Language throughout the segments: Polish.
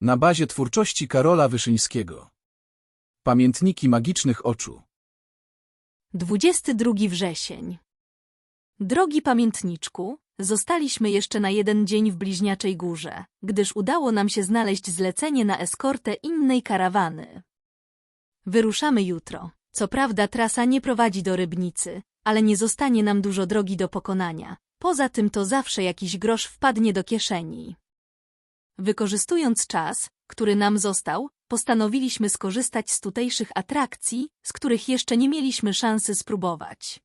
Na bazie twórczości Karola Wyszyńskiego. Pamiętniki magicznych oczu. 22 wrzesień. Drogi pamiętniczku, zostaliśmy jeszcze na jeden dzień w Bliźniaczej Górze, gdyż udało nam się znaleźć zlecenie na eskortę innej karawany. Wyruszamy jutro. Co prawda trasa nie prowadzi do Rybnicy, ale nie zostanie nam dużo drogi do pokonania. Poza tym to zawsze jakiś grosz wpadnie do kieszeni. Wykorzystując czas, który nam został, postanowiliśmy skorzystać z tutejszych atrakcji, z których jeszcze nie mieliśmy szansy spróbować.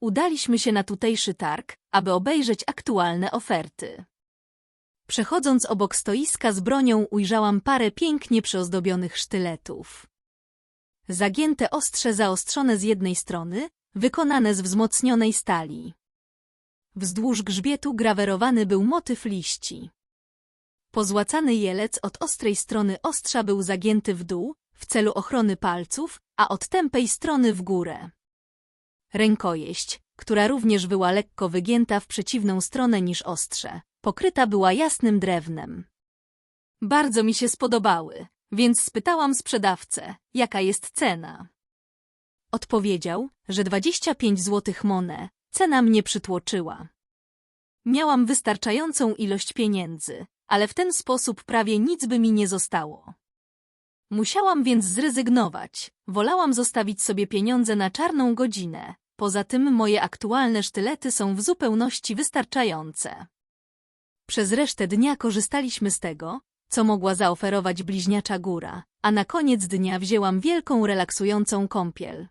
Udaliśmy się na tutejszy targ, aby obejrzeć aktualne oferty. Przechodząc obok stoiska z bronią ujrzałam parę pięknie przyozdobionych sztyletów. Zagięte ostrze zaostrzone z jednej strony, wykonane z wzmocnionej stali. Wzdłuż grzbietu grawerowany był motyw liści. Pozłacany jelec od ostrej strony ostrza był zagięty w dół, w celu ochrony palców, a od tępej strony w górę. Rękojeść, która również była lekko wygięta w przeciwną stronę niż ostrze, pokryta była jasnym drewnem. Bardzo mi się spodobały, więc spytałam sprzedawcę, jaka jest cena. Odpowiedział, że 25 złotych monę, cena mnie przytłoczyła. Miałam wystarczającą ilość pieniędzy, ale w ten sposób prawie nic by mi nie zostało. Musiałam więc zrezygnować. Wolałam zostawić sobie pieniądze na czarną godzinę. Poza tym moje aktualne sztylety są w zupełności wystarczające. Przez resztę dnia korzystaliśmy z tego, co mogła zaoferować bliźniacza góra, a na koniec dnia wzięłam wielką relaksującą kąpiel.